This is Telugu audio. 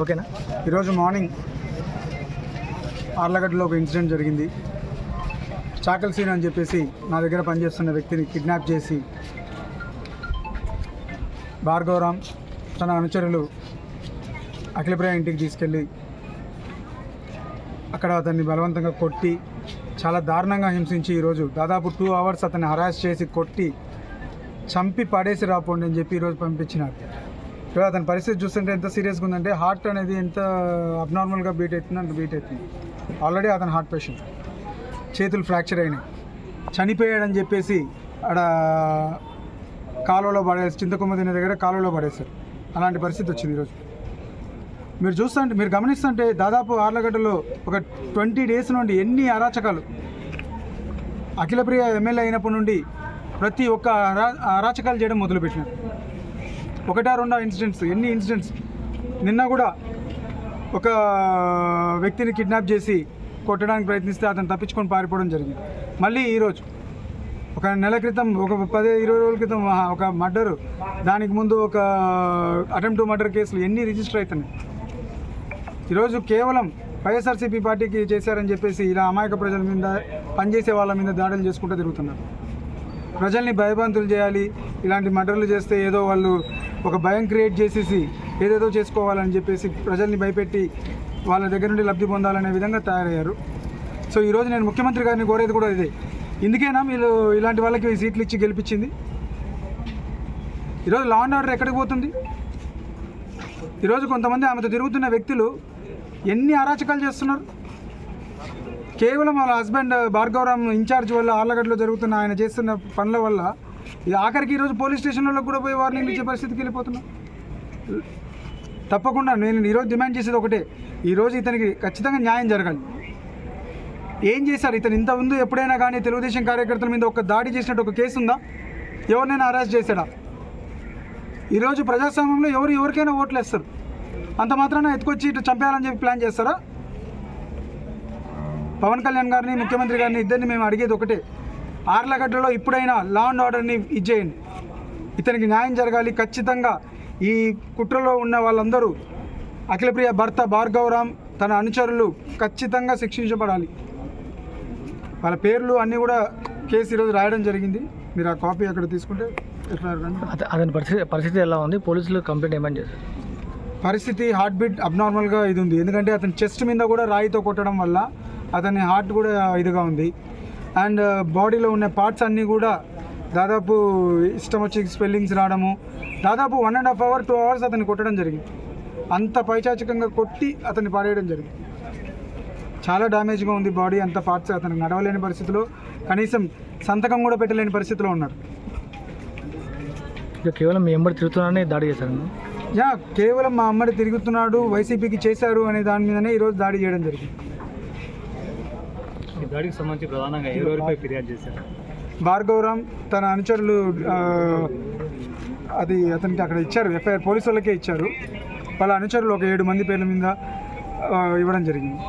ఓకేనా? ఈరోజు మార్నింగ్ ఆర్లగడ్డలో ఒక ఇన్సిడెంట్ జరిగింది. చాకల్ సీన్ అని చెప్పేసి నా దగ్గర పనిచేస్తున్న వ్యక్తిని కిడ్నాప్ చేసి భార్గవరామ్ తన అనుచరులు అఖిలప్రియ ఇంటికి తీసుకెళ్ళి అక్కడ అతన్ని బలవంతంగా కొట్టి చాలా దారుణంగా హింసించి ఈరోజు దాదాపు టూ అవర్స్ అతన్ని హరాస్ చేసి కొట్టి చంపి పడేసి రాపోండి అని చెప్పి ఈరోజు పంపించినారు. ఇప్పుడు అతని పరిస్థితి చూస్తుంటే ఎంత సీరియస్గా ఉందంటే హార్ట్ అనేది ఎంత అబ్నార్మల్గా బీట్ అవుతుంది అంత బీట్ అవుతుంది. ఆల్రెడీ అతను హార్ట్ పేషెంట్ చేతులు ఫ్రాక్చర్ అయినాయి. చనిపోయాడని చెప్పేసి ఆడ కాలువలో పడేసి చింతకొమ్మ తినే దగ్గర కాలువలో పడేశారు. అలాంటి పరిస్థితి వచ్చింది ఈరోజు. మీరు చూస్తుంటే మీరు గమనిస్తుంటే దాదాపు ఆర్లగడ్డలో ఒక ట్వంటీ డేస్ నుండి ఎన్ని అరాచకాలు. అఖిలప్రియ ఎమ్మెల్యే అయినప్పటి నుండి ప్రతి ఒక్క అరా అరాచకాలు చేయడం మొదలుపెట్టినారు. ఒకటా రెండా ఇన్సిడెంట్స్ ఎన్ని ఇన్సిడెంట్స్ నిన్న కూడా ఒక వ్యక్తిని కిడ్నాప్ చేసి కొట్టడానికి ప్రయత్నిస్తే అతను తప్పించుకొని పారిపోవడం జరిగింది. మళ్ళీ ఈరోజు ఒక నెల క్రితం ఒక పది ఇరవై రోజుల క్రితం ఒక మర్డర్ దానికి ముందు ఒక అటెంప్ట్ మర్డర్ కేసులు ఎన్ని రిజిస్టర్ అవుతున్నాయి ఈరోజు కేవలం వైఎస్ఆర్సీపీ పార్టీకి చేశారని చెప్పేసి ఇలా అమాయక ప్రజల మీద పనిచేసే వాళ్ళ మీద దాడులు చేసుకుంటూ తిరుగుతున్నారు. ప్రజల్ని భయభ్రాంతులు చేయాలి ఇలాంటి మర్డర్లు చేస్తే ఏదో వాళ్ళు ఒక భయం క్రియేట్ చేసేసి ఏదేదో చేసుకోవాలని చెప్పేసి ప్రజల్ని భయపెట్టి వాళ్ళ దగ్గర నుండి లబ్ధి పొందాలనే విధంగా తయారయ్యారు. సో ఈరోజు నేను ముఖ్యమంత్రి గారిని కోరేది కూడా ఇదే. ఇందుకేనా మీరు ఇలాంటి వాళ్ళకి సీట్లు ఇచ్చి గెలిపించింది? ఈరోజు లా అండ్ ఆర్డర్ ఎక్కడికి పోతుంది? ఈరోజు కొంతమంది ఆమెతో తిరుగుతున్న వ్యక్తులు ఎన్ని అరాచకాలు చేస్తున్నారు? కేవలం వాళ్ళ హస్బెండ్ భార్గవరామ్ ఇన్ఛార్జ్ వల్ల ఆళ్ళగడ్డలో జరుగుతున్న ఆయన చేస్తున్న పనుల వల్ల ఇది ఆఖరికి ఈరోజు పోలీస్ స్టేషన్లలో కూడా పోయి వార్నింగ్ ఇచ్చే పరిస్థితికి వెళ్ళిపోతున్నాం. తప్పకుండా నేను ఈరోజు డిమాండ్ చేసేది ఒకటే. ఈరోజు ఇతనికి ఖచ్చితంగా న్యాయం జరగాలి. ఏం చేశారు? ఇతను ఇంత ముందు ఎప్పుడైనా కానీ తెలుగుదేశం కార్యకర్తల మీద ఒక దాడి చేసినట్టు ఒక కేసు ఉందా? ఎవరినైనా అరెస్ట్ చేశాడా? ఈరోజు ప్రజాస్వామ్యంలో ఎవరు ఎవరికైనా ఓట్లు వేస్తారు? అంత మాత్రాన ఎత్తుకొచ్చి ఇటు చంపేయాలని చెప్పి ప్లాన్ చేస్తారా? పవన్ కళ్యాణ్ గారిని ముఖ్యమంత్రి గారిని ఇద్దరిని మేము అడిగేది ఒకటే. ఆర్లగడ్డలో ఇప్పుడైనా లా అండ్ ఆర్డర్ని ఇచ్చేయండి. ఇతనికి న్యాయం జరగాలి. ఖచ్చితంగా ఈ కుట్రలో ఉన్న వాళ్ళందరూ అఖిలప్రియ భర్త భార్గవరామ్ తన అనుచరులు ఖచ్చితంగా శిక్షించబడాలి. వాళ్ళ పేర్లు అన్నీ కూడా కేసు ఈరోజు రాయడం జరిగింది. మీరు ఆ కాపీ అక్కడ తీసుకుంటే అతని పరిస్థితి పరిస్థితి ఎలా ఉంది? పోలీసులు కంప్లైంట్ ఏమని చేశారు? పరిస్థితి హార్ట్ బీట్ అబ్నార్మల్గా ఇది ఉంది. ఎందుకంటే అతని చెస్ట్ మీద కూడా రాయితో కొట్టడం వల్ల అతని హార్ట్ కూడా ఇదిగా ఉంది. అండ్ బాడీలో ఉన్న పార్ట్స్ అన్నీ కూడా దాదాపు ఇష్టం వచ్చి స్పెల్లింగ్స్ రావడము దాదాపు one and half hour two hours అతన్ని కొట్టడం జరిగింది. అంత పైచాచికంగా కొట్టి అతన్ని పాడేయడం జరిగింది. చాలా డ్యామేజ్గా ఉంది బాడీ అంత పార్ట్స్ అతను నడవలేని పరిస్థితిలో కనీసం సంతకం కూడా పెట్టలేని పరిస్థితిలో ఉన్నారు. ఇక కేవలం మీ ఎంబడి తిరుగుతున్నారని దాడి చేశారు. యా కేవలం మా అమ్మడి తిరుగుతున్నాడు వైసీపీకి చేశారు అనే దాని మీదనే ఈరోజు దాడి చేయడం జరిగింది. దాడికి సంబంధించి ప్రధానంగా ఎవరిపై ఫిర్యాదు చేశారు? భార్గవరామ్ తన అనుచరులు అది అతనికి అక్కడ ఇచ్చారు ఎఫ్ఐఆర్ పోలీసు వాళ్ళకే ఇచ్చారు. వాళ్ళ అనుచరులు ఒక ఏడు మంది పేర్ల మీద ఇవ్వడం జరిగింది.